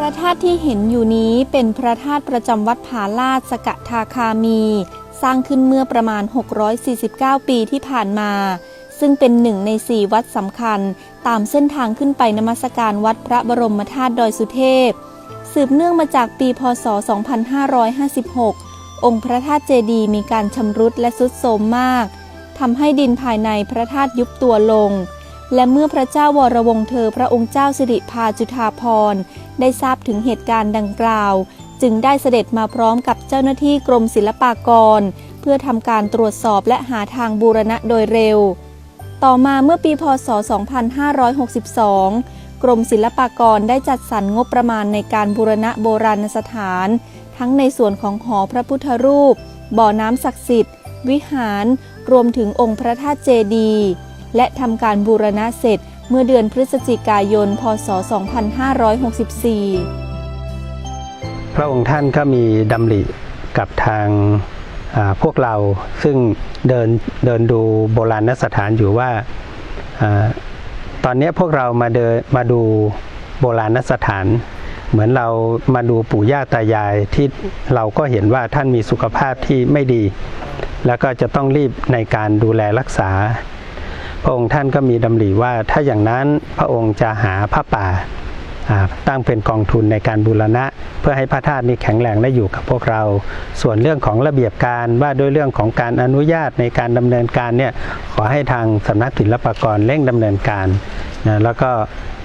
พระธาตุที่เห็นอยู่นี้เป็นพระธาตุประจำวัดผาลาดสกทาคามี สร้างขึ้นเมื่อประมาณ 649 ปีที่ผ่านมา ซึ่งเป็นหนึ่งในสี่วัดสำคัญ ตามเส้นทางขึ้นไปนมัสการวัดพระบรมธาตุดอยสุเทพ สืบเนื่องมาจากปีพศ 2556 องค์พระธาตุเจดีมีการชำรุดและทรุดโทรมมากทำให้ดินภายในพระธาตุยุบตัวลง และเมื่อพระเจ้าวรวงเธอพระองค์เจ้าสิริพาจุฑาภรได้ทราบถึงเหตุการณ์ดังกล่าว จึงได้เสด็จมาพร้อมกับเจ้าหน้าที่กรมศิลปากร เพื่อทำการตรวจสอบและหาทางบูรณะโดยเร็ว ต่อมาเมื่อปีพศ 2562 กรมศิลปากรได้จัดสรรงบประมาณในการบูรณะโบราณสถาน ทั้งในส่วนของหอพระพุทธรูป บ่อน้ำศักดิ์สิทธิ์ วิหาร รวมถึงองค์พระธาตุเจดีย์ และทำการบูรณะเสร็จเมื่อเดือนพฤศจิกายน พศ 2564 พระองค์ท่านก็มีดำริกับทางพวกเราซึ่งเดินเดินดูโบราณสถานอยู่ว่าอาตอนนี้พวกเรามาเดินมาดูโบราณสถาน เหมือนเรามาดูปู่ย่าตายายที่เราก็เห็นว่าท่านมีสุขภาพที่ไม่ดี แล้วก็จะต้องรีบในการดูแลรักษา พระองค์ท่านก็มีดำริว่าถ้าอย่างนั้นพระองค์จะหาผ้าป่าตั้งเป็นกองทุนในการบูรณะ เพื่อให้พระธาตุนี้แข็งแรงและอยู่กับพวกเรา ส่วนเรื่องของระเบียบการว่าด้วยเรื่องของการอนุญาตในการดำเนินการเนี่ยขอให้ทางสำนักศิลปากรเร่งดำเนินการนะแล้วก็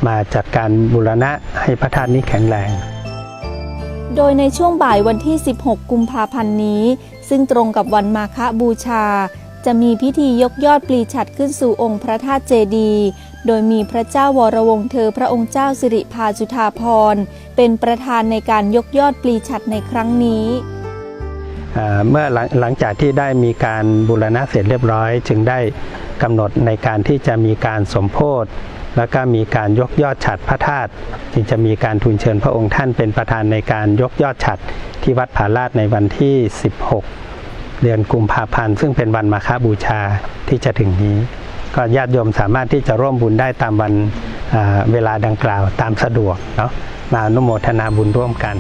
มาจัดการบูรณะให้พระธาตุนี้แข็งแรง โดยในช่วงบ่ายวันที่ 16 กุมภาพันธ์นี้ ซึ่งตรงกับวันมาฆบูชา จะมีพิธียกยอดปลีฉัดขึ้นสู่องค์พระธาตุเจดีย์โดยมีพระเจ้าวรวงเธอพระองค์เจ้าสิริพาจุฑาภรเป็นประธานในการยกยอดปลีฉัดในครั้งนี้เมื่อหลังหลังจากที่ได้มีการบูรณะเสร็จเรียบร้อย จึงได้กำหนดในการที่จะมีการสมโพธแล้วก็มีการยกยอดฉัดพระธาตุจึงจะมีการทูลเชิญพระองค์ท่านเป็นประธานในการยกยอดฉัดที่วัดผาลาดในวันที่ 16 เดือนกุมภาพันธ์ซึ่งเป็นวันมาฆบูชาที่จะถึงนี้ ก็ญาติโยมสามารถที่จะร่วมบุญได้ตามวันเวลาดังกล่าวตามสะดวกเนาะมาอนุโมทนาบุญร่วมกัน